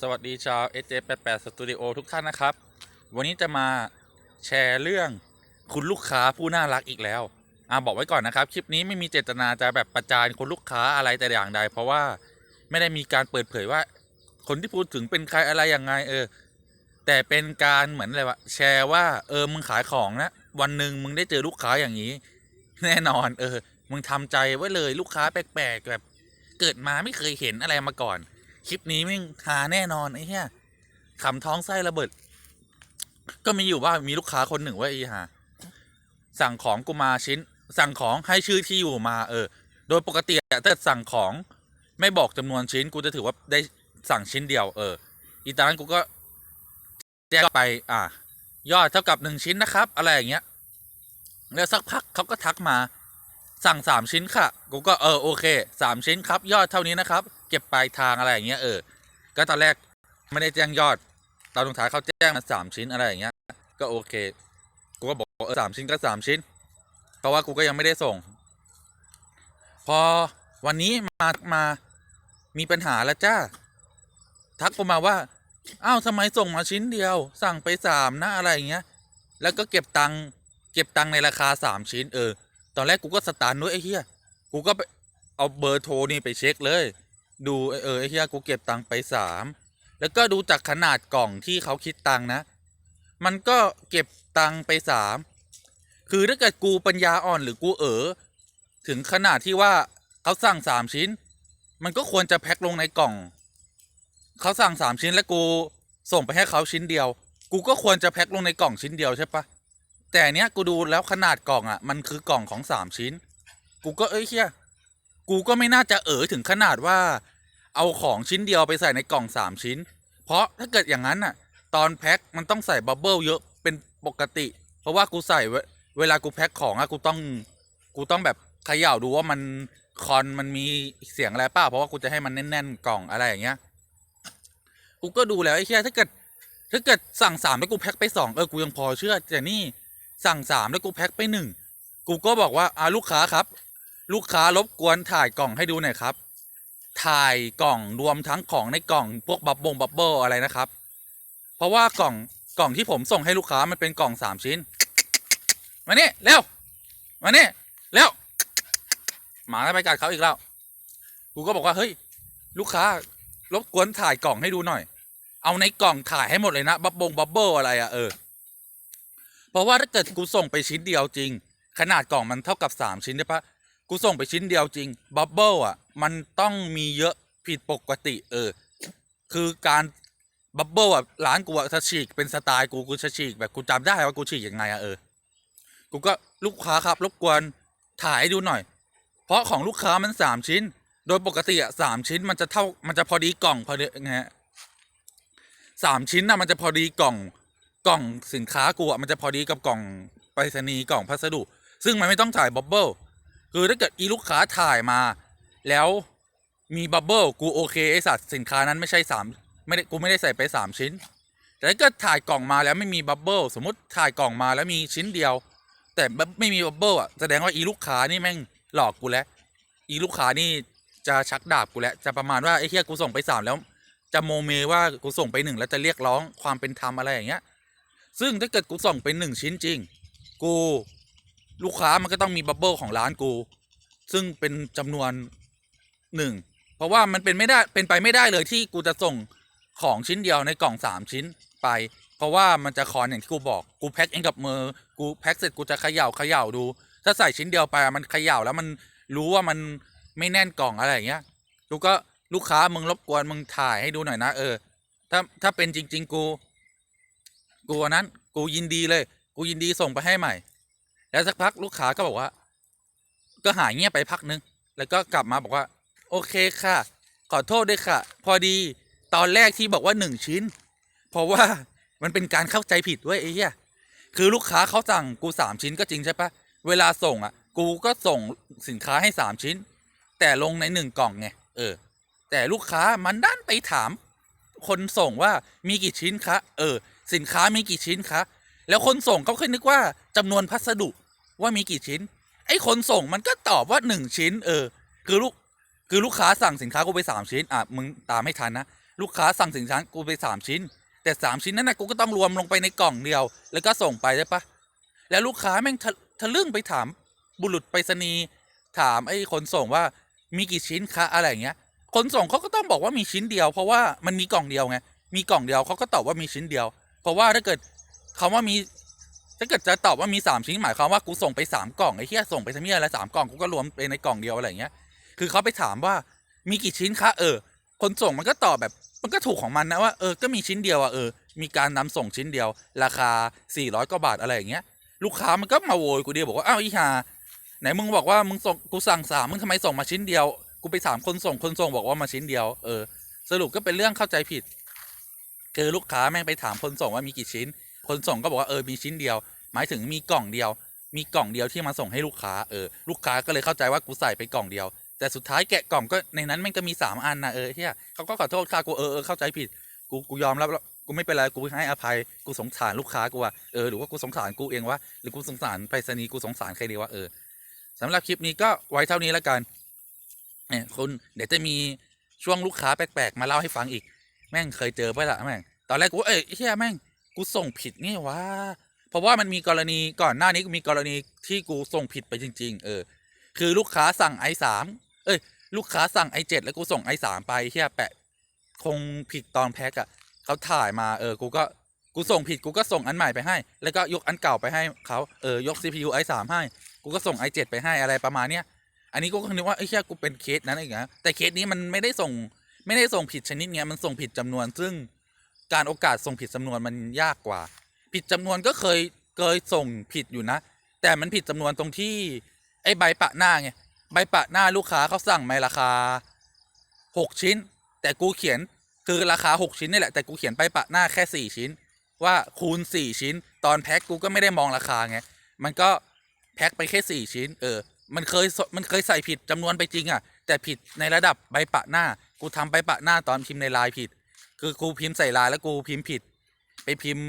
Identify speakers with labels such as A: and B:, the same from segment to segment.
A: สวัสดีชาว SJ88 Studio ทุกท่านนะครับ วันนี้จะมาแชร์เรื่องคุณลูกค้าผู้น่ารักอีกแล้วอะบอกไว้ก่อนนะครับ คลิปนี้ไม่มีเจตนาจะแบบประจานคุณลูกค้าอะไรแต่อย่างใด เพราะว่าไม่ได้มีการเปิดเผยว่า คนที่พูดถึงเป็นใครอะไรยังไง เออ แต่เป็นการเหมือนอะไรวะแชร์ว่า เออมึงขายของนะวันหนึ่งมึงได้เจอลูกค้าอย่างนี้ แน่นอน เออ มึงทำใจไว้เลยลูกค้าแปลกๆแบบเกิดมาไม่เคยเห็นอะไรมาก่อน คลิปนี้ไม่งหาแน่นอนไอ้เหี้ยขำท้องไส้ระเบิด ก็มีอยู่ว่ามีลูกค้าคนหนึ่งว่าไอ้ห่าสั่งของกูมาชิ้น สั่งของให้ชื่อที่อยู่มา เออ โดยปกติถ้าสั่งของไม่บอกจำนวนชิ้น กูจะถือว่าได้สั่งชิ้นเดียว เออ อีตอนนั้นกูก็แจ้งไป อะ ยอดเท่ากับหนึ่งชิ้นนะครับ อะไรอย่างเงี้ย แล้วสักพักเขาก็ทักมา สั่งสามชิ้นค่ะกูก็เออโอเคสามชิ้นครับ ยอดเท่านี้นะครับ เก็บปลายทางอะไรอย่างเงี้ยเออ ก็ตอนแรกไม่ได้แจ้งยอดตอนสุดท้ายเขาแจ้งมาสามชิ้นอะไรอย่างเงี้ย ก็โอเค กูก็บอกเออสามชิ้นก็สามชิ้น เพราะว่ากูก็ยังไม่ได้ส่ง พอวันนี้มามามีปัญหาแล้วจ้า ทักกูมาว่า อ้าวทำไมส่งมาชิ้นเดียว สั่งไปสามนะอะไรอย่างเงี้ย แล้วก็เก็บตังค์เก็บตังค์ในราคาสามชิ้น เออ ตอนแรกกูก็สตาร์ทด้วยไอ้เหี้ยกูก็ไปเอาเบอร์โทรนี่ไปเช็คเลย ดูเออไอ้เหี้ยกูเก็บตังค์ไปสามแล้วก็ดูจากขนาดกล่องที่เขาคิดตังค์นะ มันก็เก็บตังค์ไปสามคือถ้าเกิดกูปัญญาอ่อนหรือกูเออถึงขนาดที่ว่าเขาสั่งสามชิ้น มันก็ควรจะแพ็คลงในกล่อง เขาสั่งสามชิ้นแล้วกูส่งไปให้เขาชิ้นเดียว กูก็ควรจะแพ็คลงในกล่องชิ้นเดียวใช่ปะ แต่อันเนี้ยกูดูแล้วขนาดกล่องอะ มันคือกล่องของสามชิ้น กูก็เอ้ยเฮียกูก็ไม่น่าจะเออถึงขนาดว่า เอาของชิ้นเดียวไปใส่ในกล่องสามชิ้น เพราะถ้าเกิดอย่างนั้นอะ ตอนแพ็คมันต้องใส่บับเบิลเยอะเป็นปกติ เพราะว่ากูใส่เวเวลากูแพ็คของอะกูต้องกูต้องแบบเขย่าดูว่ามันคอนมันมีเสียงอะไรเปล่าเพราะว่ากูจะให้มันแน่นๆกล่องอะไรอย่างเงี้ยกูก็ดูแล้วไอ้เฮียถ้าเกิดถ้าเกิดสั่งสามแล้วกูแพ็คไปสองเออกูยังพอเชื่อแต่นี่ สั่งสามแล้วกูแพ็คไปหนึ่งกูก็บอกว่าอ่าลูกค้าครับ ลูกค้ารบกวนถ่ายกล่องให้ดูหน่อยครับ ถ่ายกล่องรวมทั้งของในกล่องพวกบับบงบับเบิลอะไรนะครับ เพราะว่ากล่องกล่องที่ผมส่งให้ลูกค้ามันเป็นกล่องสามชิ้น มานี่เร็วมานี่เร็วหมาไปกัดเขาอีกแล้ว กูก็บอกว่าเฮ้ย ลูกค้ารบกวนถ่ายกล่องให้ดูหน่อย เอาในกล่องถ่ายให้หมดเลยนะบับบงบับเบิลอะไรอะเออ เพราะว่าถ้าเกิดกูส่งไปชิ้นเดียวจริง ขนาดกล่องมันเท่ากับสามชิ้นใช่ปะกูส่งไปชิ้นเดียวจริงบับเบิลอะ มันต้องมีเยอะผิดปกติ เออ คือการบับเบิลอะร้านกูอะฉีกเป็นสไตล์กูกูจะฉีกแบบกูจำได้ว่ากูฉีกยังไงอะเออกูก็ลูกค้าครับรบกวนถ่ายดูหน่อย เพราะของลูกค้ามันสามชิ้น โดยปกติอะสามชิ้นมันจะเท่ามันจะพอดีกล่องพอดีไงสามชิ้นน่ะมันจะพอดีกล่อง กล่องสินค้ากูอะมันจะพอดีกับกล่องไปรษณีย์กล่องพัสดุ ซึ่งมันไม่ต้องถ่ายบับเบิลคือถ้าเกิดอีลูกค้าถ่ายมา แล้วมีบับเบิลกูโอเคไอสัตว์สินค้านั้นไม่ใช่สามไม่ได้กูไม่ได้ใส่ไปสามชิ้น แต่ถ้าเกิดถ่ายกล่องมาแล้วไม่มีบับเบิลสมมติถ่ายกล่องมาแล้วมีชิ้นเดียว แต่ไม่มีบับเบิลอะแสดงว่าอีลูกค้านี่แม่งหลอกกูแล้วอีลูกค้านี่จะชักดาบกูแล้วจะประมาณว่าไอ้เฮียกูส่งไปสามแล้ว จะโมเมว่ากูส่งไปหนึ่งแล้วจะเรียกร้องความเป็นธรรมอะไรอย่างเงี้ย ซึ่งถ้าเกิดกูส่งไปหนึ่งชิ้นจริง กู ลูกค้ามันก็ต้องมีบับเบิลของร้านกู ซึ่งเป็นจำนวนหนึ่งเพราะว่ามันเป็นไม่ได้เป็นไปไม่ได้เลยที่กูจะส่งของชิ้นเดียวในกล่องสามชิ้นไป เพราะว่ามันจะคอนอย่างที่กูบอกกูแพ็คเองกับมือกูแพ็คเสร็จกูจะเขย่าเขย่าดู ถ้าใส่ชิ้นเดียวไปมันเขย่าแล้วมันรู้ว่ามันไม่แน่นกล่องอะไรอย่างเงี้ยกูก็ลูกค้ามึงรบกวนมึงถ่ายให้ดูหน่อยนะเออ ถ้าถ้าเป็นจริง ๆ กู กูอันนั้น กูยินดีเลย กูยินดีส่งไปให้ใหม่ แล้วสักพักลูกค้าก็บอกว่า ก็หายเงียบไปพักนึง แล้วก็กลับมาบอกว่า โอเคค่ะ ขอโทษด้วยค่ะ พอดีตอนแรกที่บอกว่าหนึ่งชิ้น เพราะว่ามันเป็นการเข้าใจผิดเว้ยไอ้เหี้ยคือลูกค้าเขาสั่งกูสามชิ้นก็จริงใช่ปะเวลาส่งอะ กูก็ส่งสินค้าให้สามชิ้น แต่ลงในหนึ่งกล่องไงเออ แต่ลูกค้ามันด้านไปถาม คนส่งว่ามีกี่ชิ้นคะ เออ สินค้ามีกี่ชิ้นคะ แล้วคนส่งเขาเคยนึกว่าจำนวนพัสดุว่ามีกี่ชิ้น ไอ้คนส่งมันก็ตอบว่าหนึ่งชิ้น เออ คือลูกคือลูกค้าสั่งสินค้ากูไปสามชิ้น อะมึงตามไม่ทันนะลูกค้าสั่งสินค้ากูไปสามชิ้น แต่สามชิ้นนั้นนะกูก็ต้องรวมลงไปในกล่องเดียว แล้วก็ส่งไปใช่ปะแล้วลูกค้าแม่งทะทะลึ่งไปถามบุรุษไปรษณีย์ถามไอ้คนส่งว่ามีกี่ชิ้นคะอะไรอย่างเงี้ย คนส่งเขาก็ต้องบอกว่ามีชิ้นเดียว เพราะว่ามันมีกล่องเดียวไงมีกล่องเดียวเขาก็ตอบว่ามีชิ้นเดียว เพราะว่าถ้าเกิดคำว่ามีถ้าเกิดจะตอบว่ามีสามชิ้นหมายความว่ากูส่งไปสามกล่องไอ้เหี้ยส่งไปทำเหี้ยอะไรสามกล่องกูก็รวมไปในกล่องเดียวอะไรเงี้ย คือเขาไปถามว่ามีกี่ชิ้นคะเออ คนส่งมันก็ตอบแบบมันก็ถูกของมันนะว่าเออก็มีชิ้นเดียวอะเออมีการนำส่งชิ้นเดียว ราคา 400กว่าบาทอะไรอย่างเงี้ย ลูกค้ามันก็มาโวยกูเดียวบอกว่าอ้าวอีห่าไหนมึงบอกว่ามึงส่งกูสั่งสามมึงทำไมส่งมาชิ้นเดียว กูไปถามคนส่งคนส่งบอกว่ามาชิ้นเดียวเออสรุปก็เป็นเรื่องเข้าใจผิด คือลูกค้าแม่งไปถามคนส่งว่ามีกี่ชิ้น คนส่งก็บอกว่าเออมีชิ้นเดียว หมายถึงมีกล่องเดียว มีกล่องเดียวที่มาส่งให้ลูกค้าเออลูกค้าก็เลยเข้าใจว่ากูใส่ไปกล่องเดียว แต่สุดท้ายแกะกล่องก็ในนั้นมันก็มีสามอันนะเออเฮียเขาก็ขอโทษค่ะกูเออเออเข้าใจผิดกูกูยอมรับแล้วกูไม่เป็นไรกูให้อภัยกูสงสารลูกค้ากูว่าเออหรือว่ากูสงสารกูเองวะหรือกูสงสารไปรษณีย์กูสงสารใครดีวะเออสำหรับคลิปนี้ก็ไว้เท่านี้แล้วกันเนี่ยคุณเดี๋ยวจะมีช่วงลูกค้าแปลกๆมาเล่าให้ฟังอีก แม่งเคยเจอไปะละแม่งตอนแรกกูเอ้ยเฮียแม่งกูส่งผิดนี่วะเพราะว่ามันมีกรณีก่อนหน้านี้มีกรณีที่กูส่งผิดไปจริง ๆ เออ คือลูกค้าสั่งไอสามเอ้ย ลูกค้าสั่งไอเจ็ดแล้วกูส่งไอสามไปเฮียแปะคงผิดตอนแพ็กอะเขาถ่ายมาเออกูก็กูส่งผิดกูก็ส่งอันใหม่ไปให้ แล้วก็ยกอันเก่าไปให้เขาเออยก CPU i3 ให้ กูก็ส่ง i7 ไปให้อะไรประมาณเนี้ย อันนี้กูก็นึกว่าไอ้เหี้ยกูเป็นเคสนั้นเองนะแต่เคสนี้มันไม่ได้ส่ง ไม่ได้ส่งผิดชนิดเนี้ยมันส่งผิดจำนวน ซึ่งการโอกาสส่งผิดจำนวนมันยากกว่า ผิดจำนวนก็เคยเคยส่งผิดอยู่นะ แต่มันผิดจำนวนตรงที่ไอ้ใบปะหน้าไงใบปะหน้าลูกค้าเขาสั่งมาราคาหกชิ้น แต่กูเขียนคือราคาหกชิ้นนี่แหละแต่กูเขียนไปปะหน้าแค่สี่ชิ้น ว่าคูณสี่ชิ้น ตอนแพ็คกูก็ไม่ได้มองราคาไงมันก็แพ็คไปแค่สี่ชิ้น เออ มันเคยมันเคยใส่ผิดจำนวนไปจริงอะ่ะ แต่ผิดในระดับใบปะหน้า กูทำใบปะหน้าตอนพิมพ์ในลน์ผิด คือกูพิมพ์ใส่ลน์แล้วกูพิมพ์ผิด ไปพิมพ์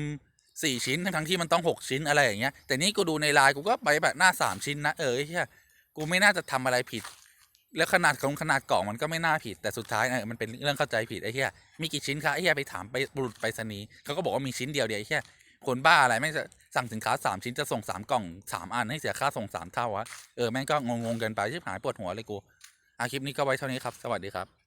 A: สี่ชิ้นทั้งทงที่มันต้องหกชิ้นอะไรอย่างเงี้ย แต่นี่กูดูในลน์กูก็ใบปะหน้าสามชิ้นนะเออไอ้เฮียกูไม่น่าจะทำอะไรผิด แล้วขนาดของขนาดกล่องมันก็ไม่น่าผิด แต่สุดท้ายเออมันเป็นเรื่องเข้าใจผิดไอ้เหี้ยมีกี่ชิ้นคะไอ้เหี้ยไปถามไปบุรุษไปรษณีย์เขาก็บอกว่ามีชิ้นเดียวเดียวไอ้เหี้ยคนบ้าอะไรไม่จะสั่งสินค้าสามชิ้นจะส่งสามกล่องสามอันให้เสียค่าส่งสามเท่าวะเออ แม่งก็งงๆกินไปชิบหายปวดหัวเลยกู อาคลิปนี้ก็ไว้เท่านี้ครับ สวัสดีครับ